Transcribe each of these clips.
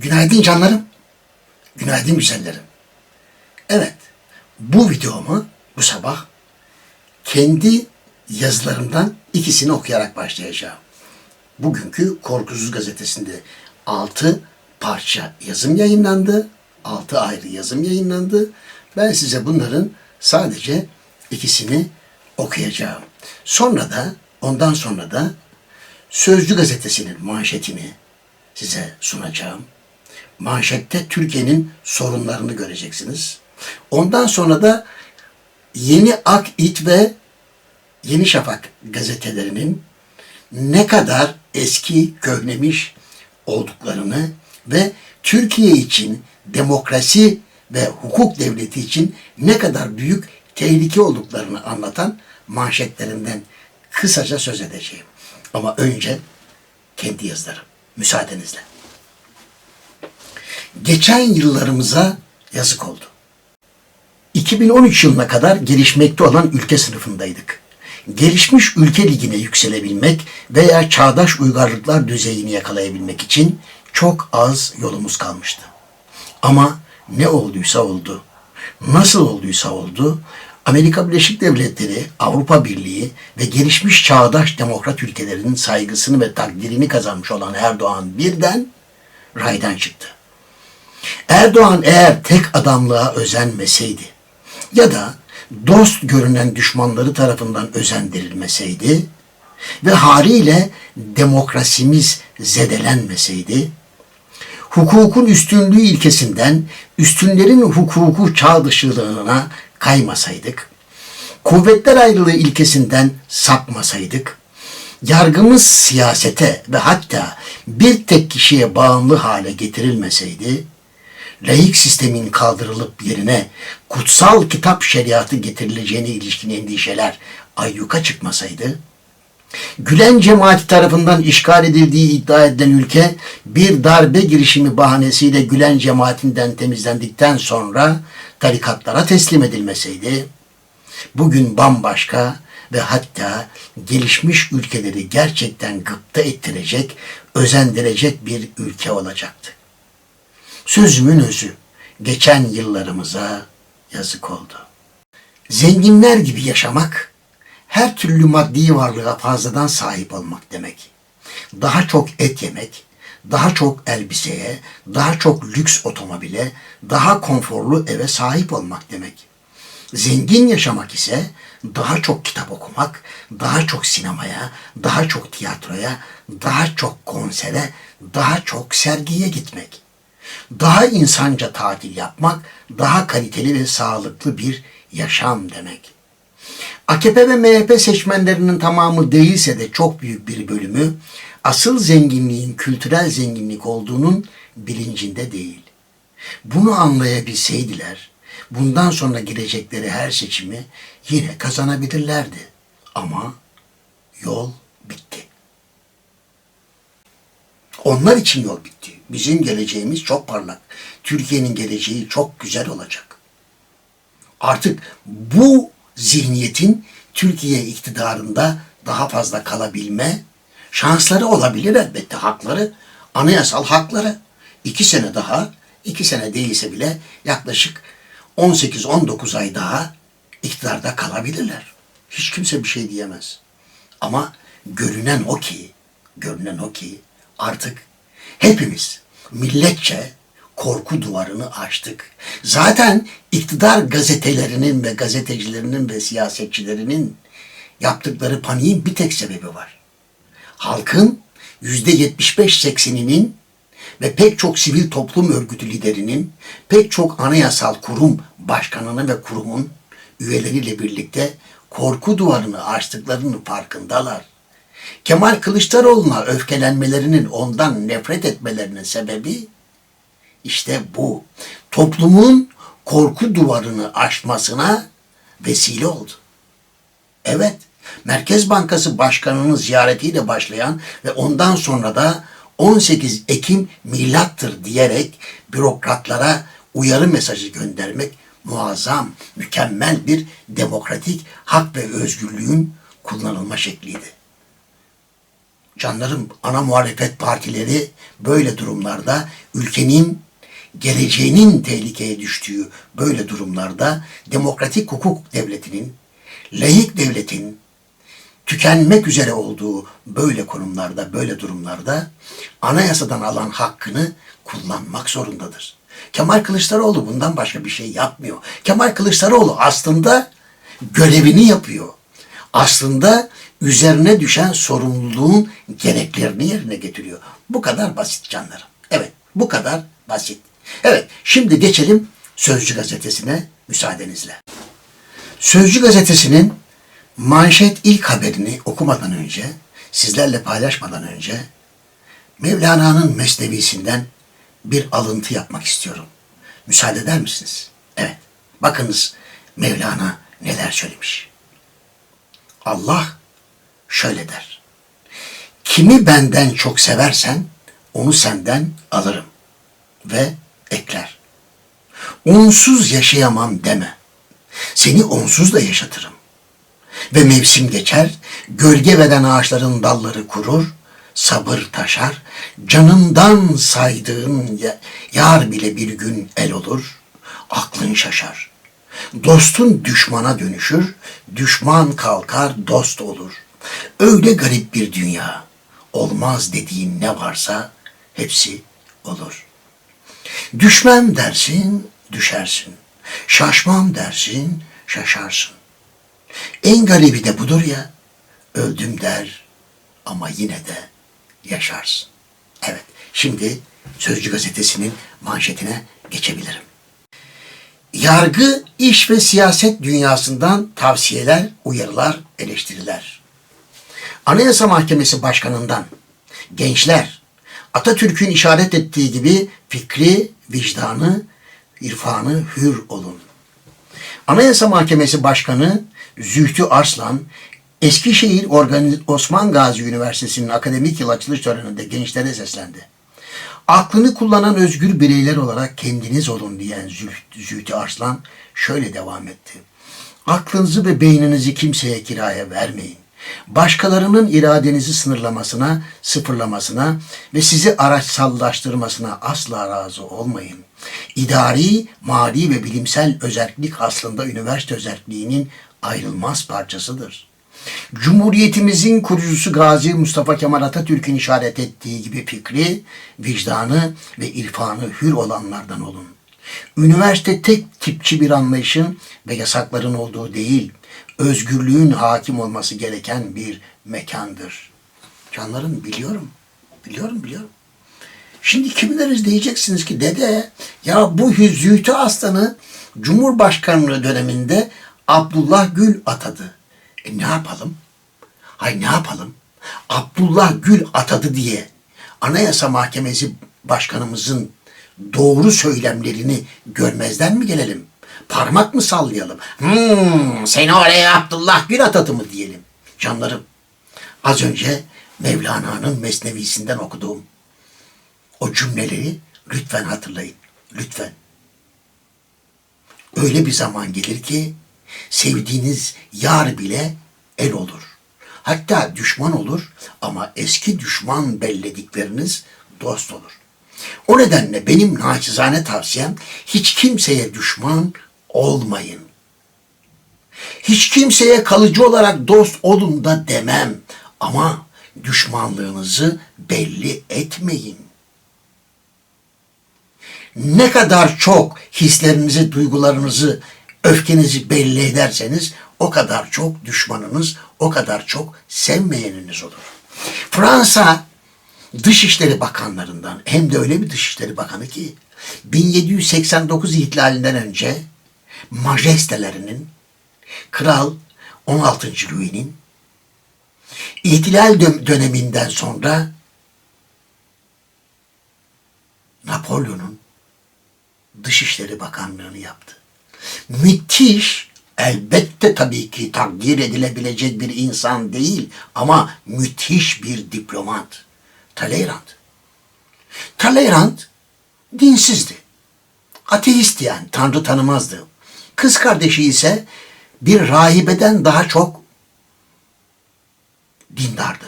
Günaydın canlarım. Günaydın güzellerim. Evet, bu videomu bu sabah kendi yazılarımdan ikisini okuyarak başlayacağım. Bugünkü Korkusuz Gazetesi'nde 6 parça yazım yayınlandı. 6 ayrı yazım yayınlandı. Ben size bunların sadece ikisini okuyacağım. Sonra da ondan sonra da Sözcü Gazetesi'nin manşetini size sunacağım. Manşette Türkiye'nin sorunlarını göreceksiniz. Ondan sonra da Yeni Ak İt ve Yeni Şafak gazetelerinin ne kadar eski, köhnemiş olduklarını ve Türkiye için demokrasi ve hukuk devleti için ne kadar büyük tehlike olduklarını anlatan manşetlerinden kısaca söz edeceğim. Ama önce kendi yazılarım. Müsaadenizle. Geçen yıllarımıza yazık oldu. 2013 yılına kadar gelişmekte olan ülke sınıfındaydık. Gelişmiş ülke ligine yükselebilmek veya çağdaş uygarlıklar düzeyini yakalayabilmek için çok az yolumuz kalmıştı. Ama ne olduysa oldu. Nasıl olduysa oldu. Amerika Birleşik Devletleri, Avrupa Birliği ve gelişmiş çağdaş demokrat ülkelerin saygısını ve takdirini kazanmış olan Erdoğan birden raydan çıktı. Erdoğan eğer tek adamlığa özenmeseydi ya da dost görünen düşmanları tarafından özendirilmeseydi ve haliyle demokrasimiz zedelenmeseydi, hukukun üstünlüğü ilkesinden üstünlerin hukuku çağ dışılığına kaymasaydık, kuvvetler ayrılığı ilkesinden sapmasaydık, yargımız siyasete ve hatta bir tek kişiye bağımlı hale getirilmeseydi, laik sistemin kaldırılıp yerine kutsal kitap şeriatı getirileceğine ilişkin endişeler ayyuka çıkmasaydı, Gülen cemaati tarafından işgal edildiği iddia edilen ülke bir darbe girişimi bahanesiyle Gülen cemaatinden temizlendikten sonra tarikatlara teslim edilmeseydi, bugün bambaşka ve hatta gelişmiş ülkeleri gerçekten gıpta ettirecek, özendirecek bir ülke olacaktı. Sözümün özü, geçen yıllarımıza yazık oldu. Zenginler gibi yaşamak, her türlü maddi varlığa fazladan sahip olmak demek. Daha çok et yemek, daha çok elbiseye, daha çok lüks otomobile, daha konforlu eve sahip olmak demek. Zengin yaşamak ise daha çok kitap okumak, daha çok sinemaya, daha çok tiyatroya, daha çok konsere, daha çok sergiye gitmek. Daha insanca tatil yapmak, daha kaliteli ve sağlıklı bir yaşam demek. AKP ve MHP seçmenlerinin tamamı değilse de çok büyük bir bölümü asıl zenginliğin kültürel zenginlik olduğunun bilincinde değil. Bunu anlayabilseydiler bundan sonra girecekleri her seçimi yine kazanabilirlerdi. Ama yol bitti. Onlar için yol bitti. Bizim geleceğimiz çok parlak. Türkiye'nin geleceği çok güzel olacak. Artık bu zihniyetin Türkiye iktidarında daha fazla kalabilme şansları olabilir elbette hakları, anayasal hakları. İki sene daha, iki sene değilse bile yaklaşık 18-19 ay daha iktidarda kalabilirler. Hiç kimse bir şey diyemez. Ama görünen o ki, görünen o ki artık hepimiz milletçe korku duvarını aştık. Zaten iktidar gazetelerinin ve gazetecilerinin ve siyasetçilerinin yaptıkları paniğin bir tek sebebi var. Halkın yüzde 75-80'inin ve pek çok sivil toplum örgütü liderinin, pek çok anayasal kurum başkanını ve kurumun üyeleriyle birlikte korku duvarını aştıklarının farkındalar. Kemal Kılıçdaroğlu'na öfkelenmelerinin ondan nefret etmelerinin sebebi işte bu. Toplumun korku duvarını aşmasına vesile oldu. Evet, Merkez Bankası Başkanı'nın ziyaretiyle başlayan ve ondan sonra da 18 Ekim milattır diyerek bürokratlara uyarı mesajı göndermek muazzam, mükemmel bir demokratik hak ve özgürlüğün kullanılma şekliydi. Canlarım ana muhalefet partileri böyle durumlarda ülkenin geleceğinin tehlikeye düştüğü böyle durumlarda demokratik hukuk devletinin, layık devletin tükenmek üzere olduğu böyle konumlarda, böyle durumlarda anayasadan alan hakkını kullanmak zorundadır. Kemal Kılıçdaroğlu bundan başka bir şey yapmıyor. Kemal Kılıçdaroğlu aslında görevini yapıyor. Aslında üzerine düşen sorumluluğun gereklerini yerine getiriyor. Bu kadar basit canlarım. Evet, bu kadar basit. Evet, şimdi geçelim Sözcü gazetesine müsaadenizle. Sözcü gazetesinin manşet ilk haberini okumadan önce, sizlerle paylaşmadan önce Mevlana'nın mesnevisinden bir alıntı yapmak istiyorum. Müsaade eder misiniz? Evet. Bakınız Mevlana neler söylemiş. Allah şöyle der. Kimi benden çok seversen onu senden alırım. Ve ekler. Onsuz yaşayamam deme. Seni onsuz da yaşatırım. Ve mevsim geçer, gölge veren ağaçların dalları kurur, sabır taşar, canından saydığın yar bile bir gün el olur, aklın şaşar. Dostun düşmana dönüşür, düşman kalkar dost olur. Öyle garip bir dünya, olmaz dediğin ne varsa hepsi olur. Düşmem dersin, düşersin. Şaşmam dersin, şaşarsın. En garibi de budur ya, öldüm der ama yine de yaşarsın. Evet, şimdi Sözcü gazetesinin manşetine geçebilirim. Yargı, iş ve siyaset dünyasından tavsiyeler, uyarılar, eleştiriler. Anayasa Mahkemesi Başkanı'ndan gençler Atatürk'ün işaret ettiği gibi fikri, vicdanı, irfanı hür olun. Anayasa Mahkemesi Başkanı Zühtü Arslan, Eskişehir Osman Gazi Üniversitesi'nin akademik yıl açılış töreninde gençlere seslendi. Aklını kullanan özgür bireyler olarak kendiniz olun diyen Zühtü Arslan şöyle devam etti. Aklınızı ve beyninizi kimseye kiraya vermeyin. Başkalarının iradenizi sınırlamasına, sıfırlamasına ve sizi araçsallaştırmasına asla razı olmayın. İdari, mali ve bilimsel özellik aslında üniversite özelliğinin ayrılmaz parçasıdır. Cumhuriyetimizin kurucusu Gazi Mustafa Kemal Atatürk'ün işaret ettiği gibi fikri, vicdanı ve irfanı hür olanlardan olun. Üniversite tek tipçi bir anlayışın ve yasakların olduğu değil, özgürlüğün hakim olması gereken bir mekandır. Canlarım biliyorum, biliyorum, biliyorum. Şimdi kimleriz diyeceksiniz ki dede ya bu Zühtü Aslan'ı Cumhurbaşkanlığı döneminde Abdullah Gül atadı. E ne yapalım? Hay ne yapalım? Abdullah Gül atadı diye Anayasa Mahkemesi Başkanımızın doğru söylemlerini görmezden mi gelelim? Parmak mı sallayalım? Hmm, seni oraya Abdullah Gül atadı mı diyelim? Canlarım, az önce Mevlana'nın mesnevisinden okuduğum o cümleleri lütfen hatırlayın. Lütfen. Öyle bir zaman gelir ki sevdiğiniz yar bile el olur. Hatta düşman olur ama eski düşman belledikleriniz dost olur. O nedenle benim naçizane tavsiyem hiç kimseye düşman olmayın. Hiç kimseye kalıcı olarak dost olun da demem ama düşmanlığınızı belli etmeyin. Ne kadar çok hislerinizi, duygularınızı, öfkenizi belli ederseniz o kadar çok düşmanınız, o kadar çok sevmeyeniniz olur. Fransa Dışişleri Bakanlarından hem de öyle bir Dışişleri Bakanı ki 1789 ihlalinden önce majestelerinin Kral 16. Louis'nin ihtilal döneminden sonra Napolyon'un Dışişleri Bakanlığı'nı yaptı. Müthiş, elbette tabii ki takdir edilebilecek bir insan değil ama müthiş bir diplomat. Talleyrand. Talleyrand dinsizdi. Ateist yani, Tanrı tanımazdı. Kız kardeşi ise bir rahibeden daha çok dindardı.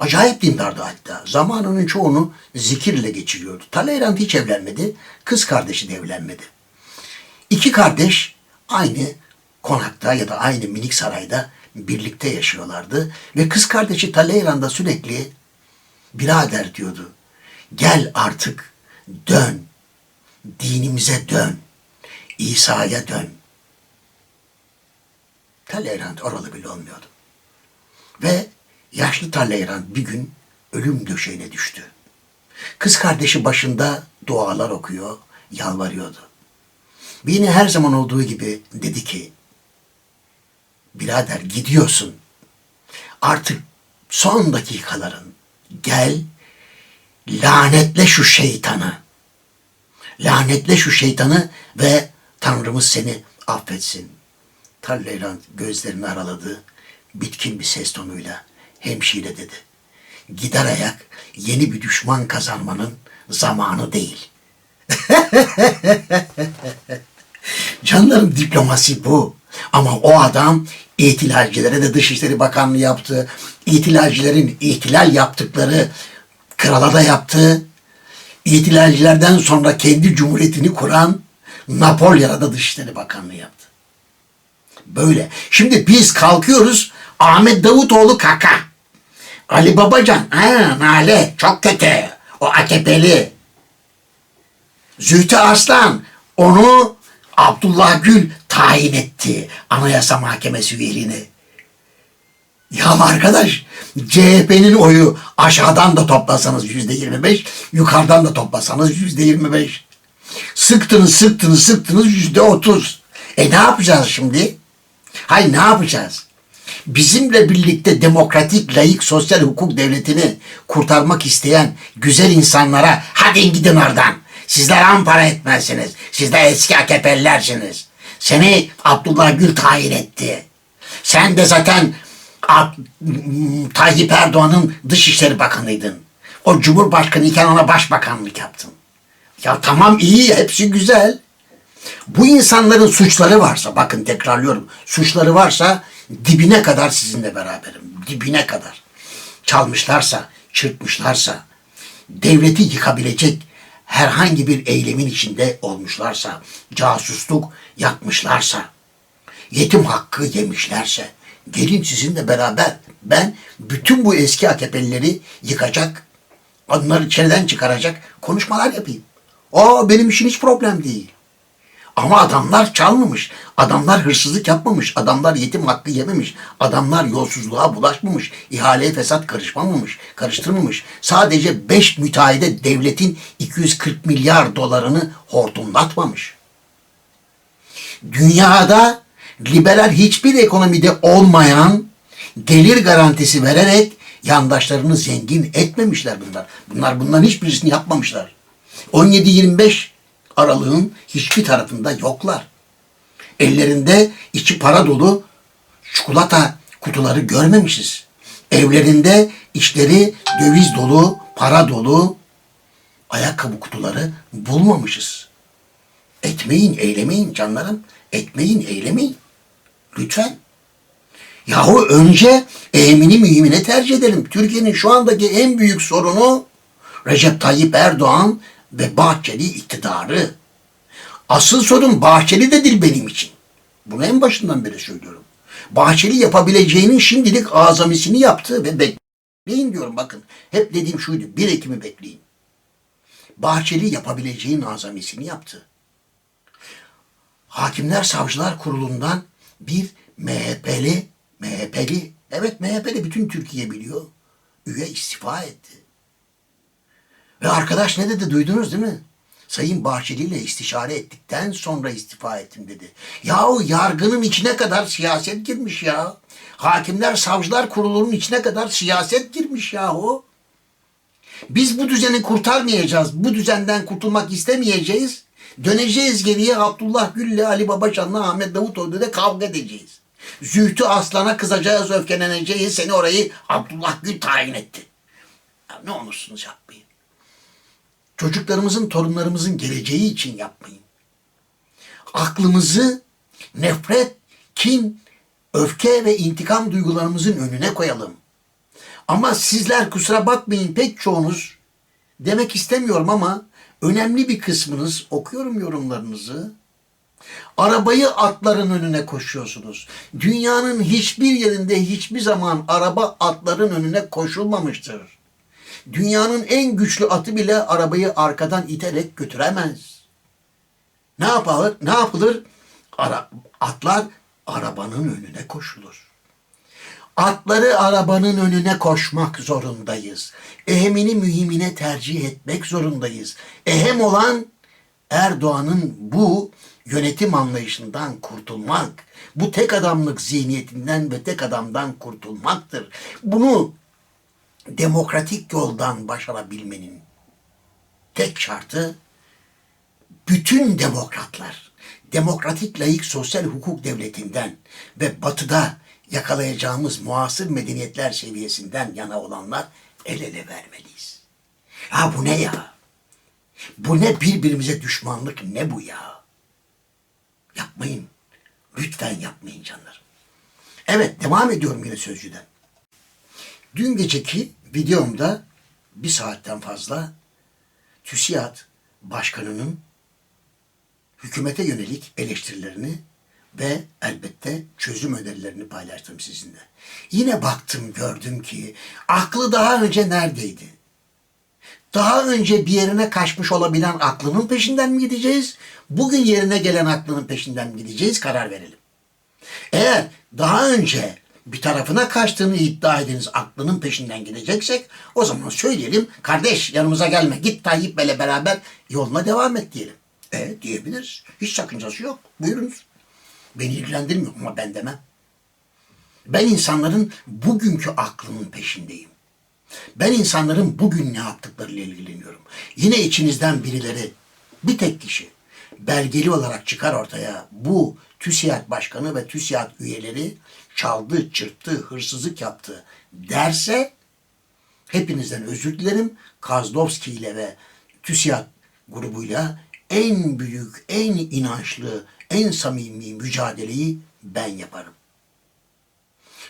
Acayip dindardı hatta. Zamanının çoğunu zikirle geçiriyordu. Talleyrand hiç evlenmedi. Kız kardeşi de evlenmedi. İki kardeş aynı konakta ya da aynı minik sarayda birlikte yaşıyorlardı. Ve kız kardeşi Talleyrand'a sürekli birader diyordu. Gel artık dön. Dinimize dön. İsa'ya dön. Talleyrand oralı bile olmuyordu. Ve yaşlı Talleyrand bir gün ölüm döşeğine düştü. Kız kardeşi başında dualar okuyor, yalvarıyordu. Ve her zaman olduğu gibi dedi ki, birader gidiyorsun. Artık son dakikaların gel lanetle şu şeytanı. Lanetle şu şeytanı ve Tanrımız seni affetsin. Talleyrand gözlerini araladı. Bitkin bir ses tonuyla hemşire dedi. Gider ayak yeni bir düşman kazanmanın zamanı değil. Canlarım diplomasi bu. Ama o adam ihtilalcilere de Dışişleri Bakanlığı yaptı. İhtilalcilerin ihtilal yaptıkları krala da yaptı. İhtilalcilerden sonra kendi cumhuriyetini kuran Napolyon'a da Dışişleri Bakanlığı yaptı. Böyle. Şimdi biz kalkıyoruz Ahmet Davutoğlu kaka. Ali Babacan, ha, Nale çok kötü. O AKP'li. Zühtü Arslan onu Abdullah Gül tayin etti. Anayasa Mahkemesi üyeliğini. Ya arkadaş CHP'nin oyu aşağıdan da toplasanız yüzde yirmi beş, yukarıdan da toplasanız yüzde yirmi beş. Sıktınız sıktınız sıktınız yüzde otuz. E ne yapacağız şimdi? Hay ne yapacağız? Bizimle birlikte demokratik, layık, sosyal hukuk devletini kurtarmak isteyen güzel insanlara hadi gidin oradan. Sizler ampara etmezsiniz. Sizler eski AKP'lilersiniz. Seni Abdullah Gül tayin etti. Sen de zaten Tayyip Erdoğan'ın Dışişleri Bakanıydın. O Cumhurbaşkanı iken ona başbakanlık yaptın. Ya tamam iyi hepsi güzel. Bu insanların suçları varsa bakın tekrarlıyorum suçları varsa dibine kadar sizinle beraberim. Dibine kadar. Çalmışlarsa, çırpmışlarsa, devleti yıkabilecek herhangi bir eylemin içinde olmuşlarsa, casusluk yapmışlarsa, yetim hakkı yemişlerse gelin sizinle beraber ben bütün bu eski AKP'lileri yıkacak, onları içeriden çıkaracak konuşmalar yapayım. Aa benim için hiç problem değil. Ama adamlar çalmamış, adamlar hırsızlık yapmamış, adamlar yetim hakkı yememiş, adamlar yolsuzluğa bulaşmamış, ihaleye fesat karışmamış, karıştırmamış. Sadece 5 müteahhide devletin 240 milyar dolarını hortumlatmamış. Dünyada liberal hiçbir ekonomide olmayan gelir garantisi vererek yandaşlarını zengin etmemişler bunlar. Bunlar bunların hiçbirisini yapmamışlar. 17-25 aralığın hiçbir tarafında yoklar. Ellerinde içi para dolu çikolata kutuları görmemişiz. Evlerinde içleri döviz dolu, para dolu ayakkabı kutuları bulmamışız. Etmeyin, eylemeyin canlarım. Etmeyin, eylemeyin. Lütfen. Yahu önce emini mühimine tercih edelim. Türkiye'nin şu andaki en büyük sorunu Recep Tayyip Erdoğan ve Bahçeli iktidarı. Asıl sorun Bahçeli de değil benim için. Bunu en başından beri söylüyorum. Bahçeli yapabileceğinin şimdilik azamisini yaptı ve bekleyin diyorum bakın. Hep dediğim şuydu. 1 Ekim'i bekleyin. Bahçeli yapabileceğin azamisini yaptı. Hakimler Savcılar Kurulu'ndan bir MHP'li, MHP'li, evet MHP'li bütün Türkiye biliyor, üye istifa etti. Ve arkadaş ne dedi duydunuz değil mi? Sayın Bahçeli ile istişare ettikten sonra istifa ettim dedi. Yahu yargının içine kadar siyaset girmiş ya. Hakimler Savcılar Kurulu'nun içine kadar siyaset girmiş yahu. Biz bu düzeni kurtarmayacağız. Bu düzenden kurtulmak istemeyeceğiz. Döneceğiz geriye Abdullah Gül'le Ali Babacan'la Ahmet Davutoğlu ile kavga edeceğiz. Zühtü Aslan'a kızacağız, öfkeleneceğiz. Seni orayı Abdullah Gül tayin etti. Ya ne olursunuz yapmayın. Çocuklarımızın, torunlarımızın geleceği için yapmayın. Aklımızı nefret, kin, öfke ve intikam duygularımızın önüne koyalım. Ama sizler kusura bakmayın pek çoğunuz demek istemiyorum ama önemli bir kısmınız okuyorum yorumlarınızı. Arabayı atların önüne koşuyorsunuz. Dünyanın hiçbir yerinde hiçbir zaman araba atların önüne koşulmamıştır. Dünyanın en güçlü atı bile arabayı arkadan iterek götüremez. Ne yapılır? Ne yapılır? Ara, atlar arabanın önüne koşulur. Atları arabanın önüne koşmak zorundayız. Ehemini mühimine tercih etmek zorundayız. Ehem olan Erdoğan'ın bu yönetim anlayışından kurtulmak, bu tek adamlık zihniyetinden ve tek adamdan kurtulmaktır. Bunu demokratik yoldan başarabilmenin tek şartı bütün demokratlar demokratik layık sosyal hukuk devletinden ve batıda yakalayacağımız muasır medeniyetler seviyesinden yana olanlar el ele vermeliyiz. Ha bu ne ya? Bu ne birbirimize düşmanlık ne bu ya? Yapmayın. Lütfen yapmayın canlarım. Evet devam ediyorum yine sözcüden. Dün geceki videomda bir saatten fazla TÜSİAD Başkanı'nın hükümete yönelik eleştirilerini ve elbette çözüm önerilerini paylaştım sizinle. Yine baktım gördüm ki aklı daha önce neredeydi? Daha önce bir yerine kaçmış olabilen aklının peşinden mi gideceğiz? Bugün yerine gelen aklının peşinden mi gideceğiz? Karar verelim. Eğer daha önce bir tarafına kaçtığını iddia ediniz aklının peşinden gideceksek o zaman söyleyelim kardeş yanımıza gelme git Tayyip Bey'le beraber yoluna devam et diyelim. E diyebiliriz. Hiç sakıncası yok. Buyurunuz. Beni ilgilendirmiyor ama ben demem. Ben insanların bugünkü aklının peşindeyim. Ben insanların bugün ne yaptıklarıyla ilgileniyorum. Yine içinizden birileri, bir tek kişi belgeli olarak çıkar ortaya bu TÜSİAD Başkanı ve TÜSİAD üyeleri çaldı, çırptı, hırsızlık yaptı derse hepinizden özür dilerim. Kazlovski ile ve TÜSİAD grubuyla en büyük, en inançlı, en samimi mücadeleyi ben yaparım.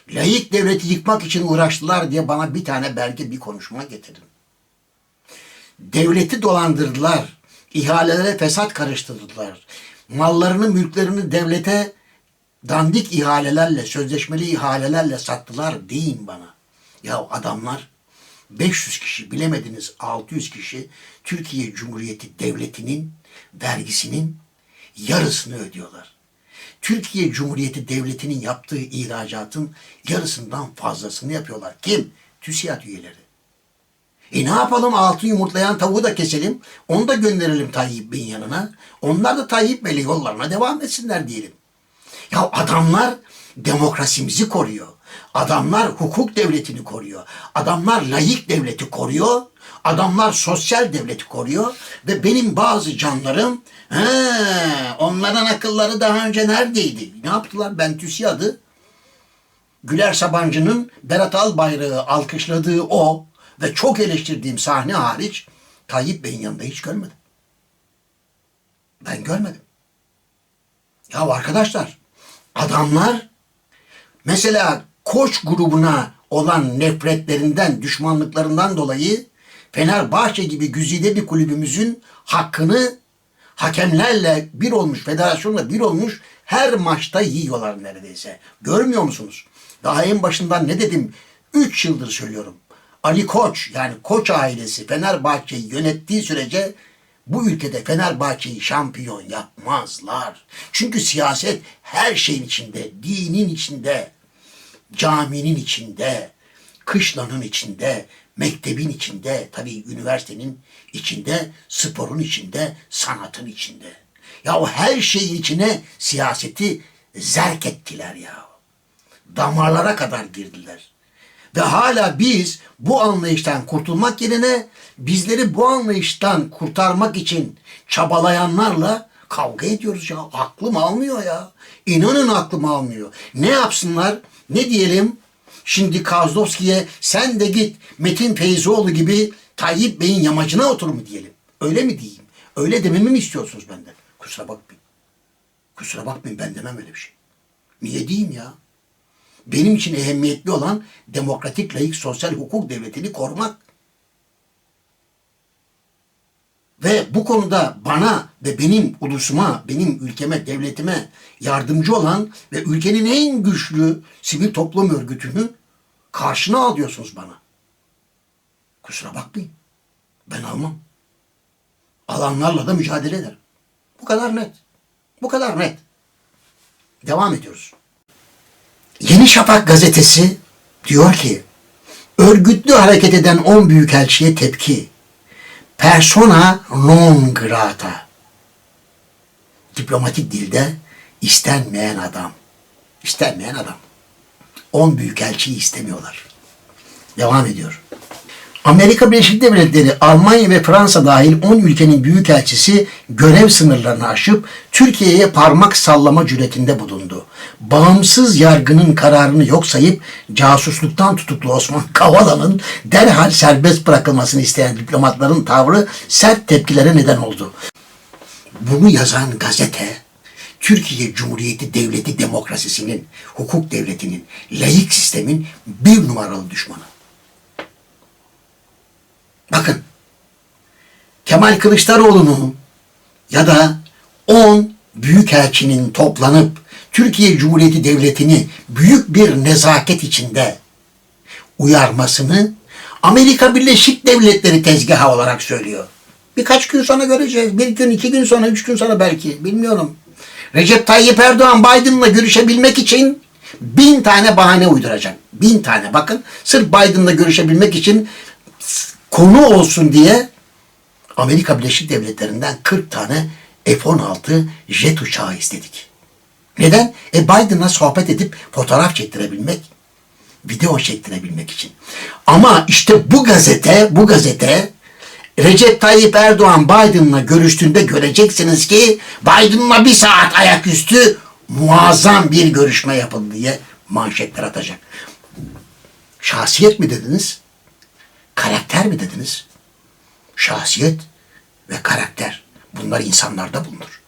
Layık devleti yıkmak için uğraştılar diye bana bir tane belge, bir konuşma getirin. Devleti dolandırdılar. ihalelere fesat karıştırdılar. Mallarını, mülklerini devlete dandik ihalelerle, sözleşmeli ihalelerle sattılar deyin bana. Ya adamlar 500 kişi bilemediniz 600 kişi Türkiye Cumhuriyeti Devleti'nin vergisinin yarısını ödüyorlar. Türkiye Cumhuriyeti Devleti'nin yaptığı ihracatın yarısından fazlasını yapıyorlar. Kim? TÜSİAD üyeleri. E ne yapalım altın yumurtlayan tavuğu da keselim. Onu da gönderelim Tayyip Bey'in yanına. Onlar da Tayyip Bey'le yollarına devam etsinler diyelim. Ya adamlar demokrasimizi koruyor. Adamlar hukuk devletini koruyor. Adamlar layık devleti koruyor. Adamlar sosyal devleti koruyor. Ve benim bazı canlarım he, onların akılları daha önce neredeydi? Ne yaptılar? Ben TÜSİAD'ı Güler Sabancı'nın Berat Albayrak'ı alkışladığı o ve çok eleştirdiğim sahne hariç Tayyip Bey'in yanında hiç görmedim. Ben görmedim. Ya arkadaşlar adamlar mesela koç grubuna olan nefretlerinden, düşmanlıklarından dolayı Fenerbahçe gibi güzide bir kulübümüzün hakkını hakemlerle bir olmuş, federasyonla bir olmuş her maçta yiyorlar neredeyse. Görmüyor musunuz? Daha en başından ne dedim? Üç yıldır söylüyorum. Ali Koç yani Koç ailesi Fenerbahçe'yi yönettiği sürece bu ülkede Fenerbahçe'yi şampiyon yapmazlar. Çünkü siyaset her şeyin içinde, dinin içinde, caminin içinde, kışlanın içinde, mektebin içinde, tabii üniversitenin içinde, sporun içinde, sanatın içinde. Ya o her şeyin içine siyaseti zerk ettiler ya. Damarlara kadar girdiler. Ve hala biz bu anlayıştan kurtulmak yerine bizleri bu anlayıştan kurtarmak için çabalayanlarla kavga ediyoruz ya. Aklım almıyor ya. İnanın aklım almıyor. Ne yapsınlar? Ne diyelim? Şimdi Kozlovski'ye sen de git Metin Feyzoğlu gibi Tayyip Bey'in yamacına otur mu diyelim? Öyle mi diyeyim? Öyle dememi mi istiyorsunuz benden? Kusura bakmayın. Kusura bakmayın ben demem öyle bir şey. Niye diyeyim ya? Benim için ehemmiyetli olan demokratik, layık, sosyal hukuk devletini korumak. Ve bu konuda bana ve benim ulusuma, benim ülkeme, devletime yardımcı olan ve ülkenin en güçlü sivil toplum örgütünü karşına alıyorsunuz bana. Kusura bakmayın. Ben almam. Alanlarla da mücadele ederim. Bu kadar net. Bu kadar net. Devam ediyoruz. Yeni Şafak gazetesi diyor ki örgütlü hareket eden 10 büyükelçiye tepki. Persona non grata. Diplomatik dilde istenmeyen adam. İstenmeyen adam. 10 büyükelçiyi istemiyorlar. Devam ediyor. Amerika Birleşik Devletleri, Almanya ve Fransa dahil 10 ülkenin büyükelçisi görev sınırlarını aşıp Türkiye'ye parmak sallama cüretinde bulundu. Bağımsız yargının kararını yok sayıp casusluktan tutuklu Osman Kavala'nın derhal serbest bırakılmasını isteyen diplomatların tavrı sert tepkilere neden oldu. Bunu yazan gazete Türkiye Cumhuriyeti Devleti demokrasisinin, hukuk devletinin, layık sistemin bir numaralı düşmanı. Bakın Kemal Kılıçdaroğlu'nu ya da 10 büyükelçinin toplanıp Türkiye Cumhuriyeti Devleti'ni büyük bir nezaket içinde uyarmasını Amerika Birleşik Devletleri tezgahı olarak söylüyor. Birkaç gün sonra göreceğiz. Bir gün, iki gün sonra, üç gün sonra belki. Bilmiyorum. Recep Tayyip Erdoğan Biden'la görüşebilmek için bin tane bahane uyduracak. Bin tane. Bakın sırf Biden'la görüşebilmek için konu olsun diye Amerika Birleşik Devletleri'nden 40 tane F-16 jet uçağı istedik. Neden? E Biden'la sohbet edip fotoğraf çektirebilmek, video çektirebilmek için. Ama işte bu gazete, bu gazete Recep Tayyip Erdoğan Biden'la görüştüğünde göreceksiniz ki Biden'la bir saat ayaküstü muazzam bir görüşme yapıldı diye manşetler atacak. Şahsiyet mi dediniz? Karakter mi dediniz? Şahsiyet ve karakter. Bunlar insanlarda bulunur.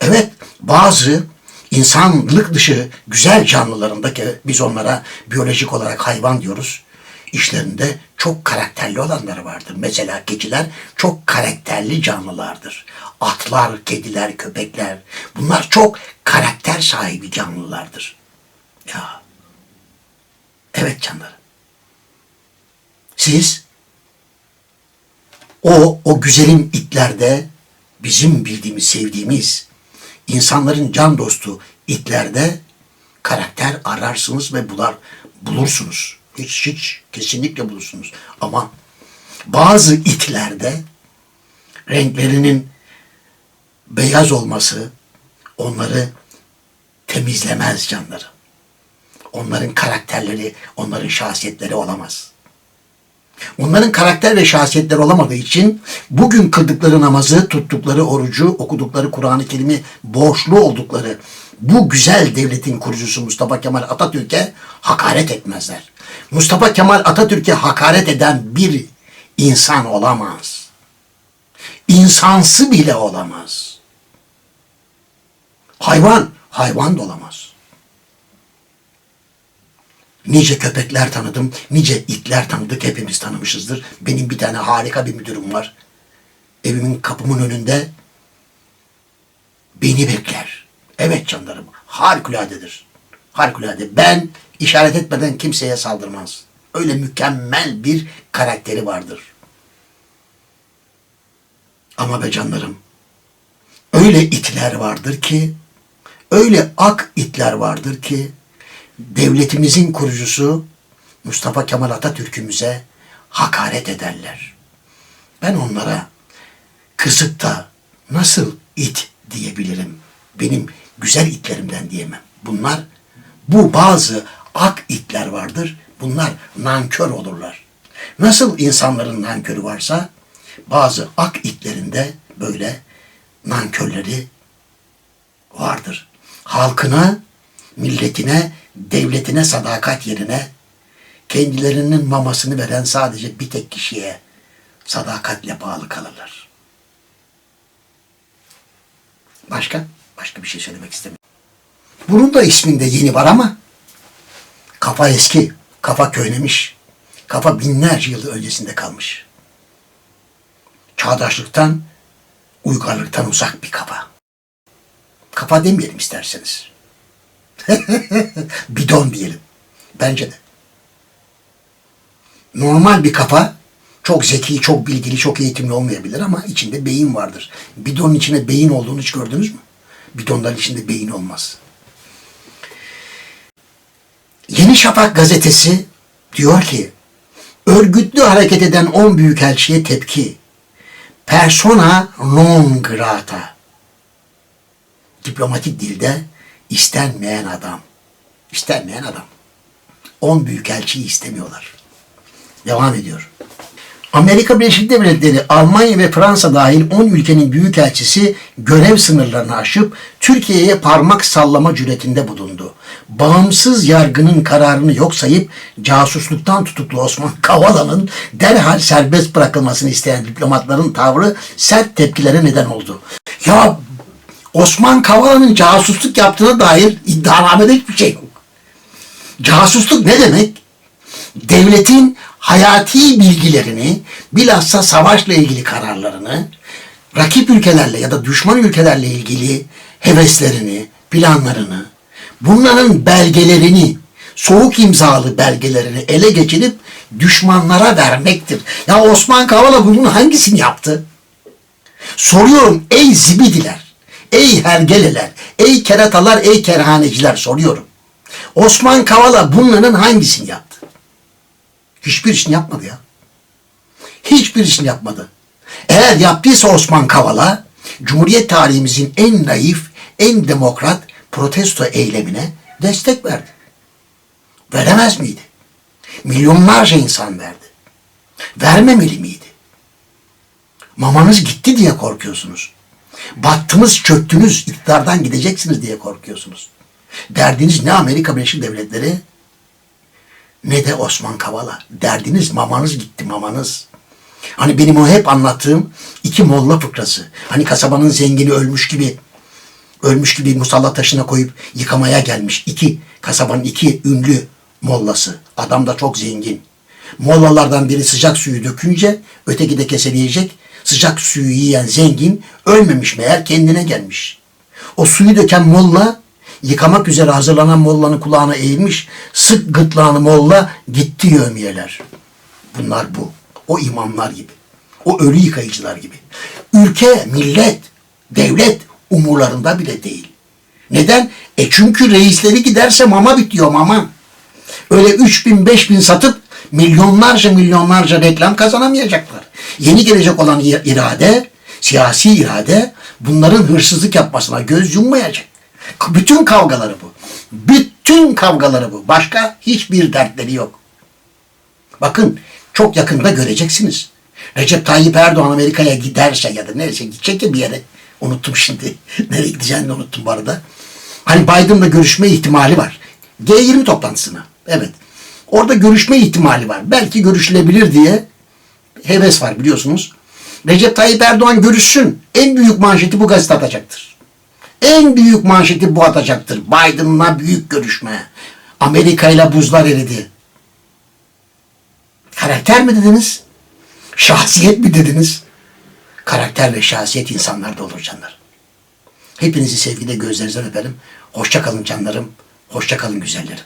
Evet bazı insanlık dışı güzel canlılarındaki biz onlara biyolojik olarak hayvan diyoruz. İşlerinde çok karakterli olanları vardır. Mesela keçiler çok karakterli canlılardır. Atlar, kediler, köpekler bunlar çok karakter sahibi canlılardır. Ya. Evet canlarım. Siz o, o güzelim itlerde bizim bildiğimiz, sevdiğimiz insanların can dostu itlerde karakter ararsınız ve bular bulursunuz. Hiç hiç kesinlikle bulursunuz. Ama bazı itlerde renklerinin beyaz olması onları temizlemez canları. Onların karakterleri, onların şahsiyetleri olamaz. Onların karakter ve şahsiyetleri olamadığı için bugün kıldıkları namazı, tuttukları orucu, okudukları Kur'an-ı Kerim'i borçlu oldukları bu güzel devletin kurucusu Mustafa Kemal Atatürk'e hakaret etmezler. Mustafa Kemal Atatürk'e hakaret eden bir insan olamaz. İnsansı bile olamaz. Hayvan, hayvan da olamaz. Nice köpekler tanıdım, nice itler tanıdık, hepimiz tanımışızdır. Benim bir tane harika bir müdürüm var. Evimin kapımın önünde beni bekler. Evet canlarım, harikuladedir. Harikulade. Ben işaret etmeden kimseye saldırmaz. Öyle mükemmel bir karakteri vardır. Ama be canlarım, öyle itler vardır ki, öyle ak itler vardır ki, devletimizin kurucusu Mustafa Kemal Atatürk'ümüze hakaret ederler. Ben onlara kısıp da nasıl it diyebilirim? Benim güzel itlerimden diyemem. Bunlar bu bazı ak itler vardır. Bunlar nankör olurlar. Nasıl insanların nankörü varsa bazı ak itlerinde böyle nankörleri vardır. Halkına, milletine devletine sadakat yerine kendilerinin mamasını veren sadece bir tek kişiye sadakatle bağlı kalırlar. Başka? Başka bir şey söylemek istemiyorum. Bunun da isminde yeni var ama kafa eski, kafa köynemiş. Kafa binlerce yıl öncesinde kalmış. Çağdaşlıktan, uygarlıktan uzak bir kafa. Kafa demeyelim isterseniz. Bidon diyelim. Bence de. Normal bir kafa çok zeki, çok bilgili, çok eğitimli olmayabilir ama içinde beyin vardır. Bidonun içine beyin olduğunu hiç gördünüz mü? Bidonların içinde beyin olmaz. Yeni Şafak gazetesi diyor ki, örgütlü hareket eden 10 büyükelçiye tepki. Persona non grata. Diplomatik dilde istenmeyen adam. İstenmeyen adam. 10 büyükelçiyi istemiyorlar. Devam ediyor. Amerika Birleşik Devletleri, Almanya ve Fransa dahil 10 ülkenin büyükelçisi görev sınırlarını aşıp Türkiye'ye parmak sallama cüretinde bulundu. Bağımsız yargının kararını yok sayıp casusluktan tutuklu Osman Kavala'nın derhal serbest bırakılmasını isteyen diplomatların tavrı sert tepkilere neden oldu. Ya Osman Kavala'nın casusluk yaptığına dair iddianamede hiçbir şey yok. Casusluk ne demek? devletin hayati bilgilerini, bilhassa savaşla ilgili kararlarını, rakip ülkelerle ya da düşman ülkelerle ilgili heveslerini, planlarını, bunların belgelerini, soğuk imzalı belgelerini ele geçirip düşmanlara vermektir. Ya Osman Kavala bunun hangisini yaptı? Soruyorum ey zibidiler, ey hergeleler, ey keratalar, ey kerhaneciler soruyorum. Osman Kavala bunların hangisini yaptı? Hiçbirisini yapmadı ya. Hiçbirisini yapmadı. Eğer yaptıysa Osman Kavala, Cumhuriyet tarihimizin en naif, en demokrat protesto eylemine destek verdi. Veremez miydi? Milyonlarca insan verdi. Vermemeli miydi? Mamanız gitti diye korkuyorsunuz. Battınız, çöktünüz, iktidardan gideceksiniz diye korkuyorsunuz. Derdiniz ne Amerika Birleşik Devletleri ne de Osman Kavala. Derdiniz mamanız gitti mamanız. Hani benim o hep anlattığım iki molla fıkrası. Hani kasabanın zengini ölmüş gibi ölmüş gibi musalla taşına koyup yıkamaya gelmiş iki kasabanın iki ünlü mollası. Adam da çok zengin. Mollalardan biri sıcak suyu dökünce öteki de keseleyecek. Sıcak suyu yiyen zengin ölmemiş meğer kendine gelmiş. O suyu döken molla yıkamak üzere hazırlanan mollanın kulağına eğilmiş. Sık gırtlağını molla gitti yövmiyeler. Bunlar bu. O imamlar gibi. O ölü yıkayıcılar gibi. Ülke, millet, devlet umurlarında bile değil. Neden? E çünkü reisleri giderse mama bitiyor mama. Öyle 3 bin 5 bin satıp milyonlarca milyonlarca reklam kazanamayacaklar. Yeni gelecek olan irade, siyasi irade bunların hırsızlık yapmasına göz yummayacak. Bütün kavgaları bu. Bütün kavgaları bu. Başka hiçbir dertleri yok. Bakın çok yakında göreceksiniz. Recep Tayyip Erdoğan Amerika'ya giderse ya da neresi gidecek ya bir yere. Unuttum şimdi. Nereye gideceğini de unuttum bu arada. Hani Biden'la görüşme ihtimali var. G20 toplantısına. Evet. Orada görüşme ihtimali var. Belki görüşülebilir diye heves var biliyorsunuz. Recep Tayyip Erdoğan görüşsün. En büyük manşeti bu gazete atacaktır. En büyük manşeti bu atacaktır. Biden'la büyük görüşme. Amerika ile buzlar eridi. Karakter mi dediniz? Şahsiyet mi dediniz? Karakter ve şahsiyet insanlarda olur canlar. Hepinizi sevgide gözlerinizden öperim. Hoşça kalın canlarım. Hoşça kalın güzellerim.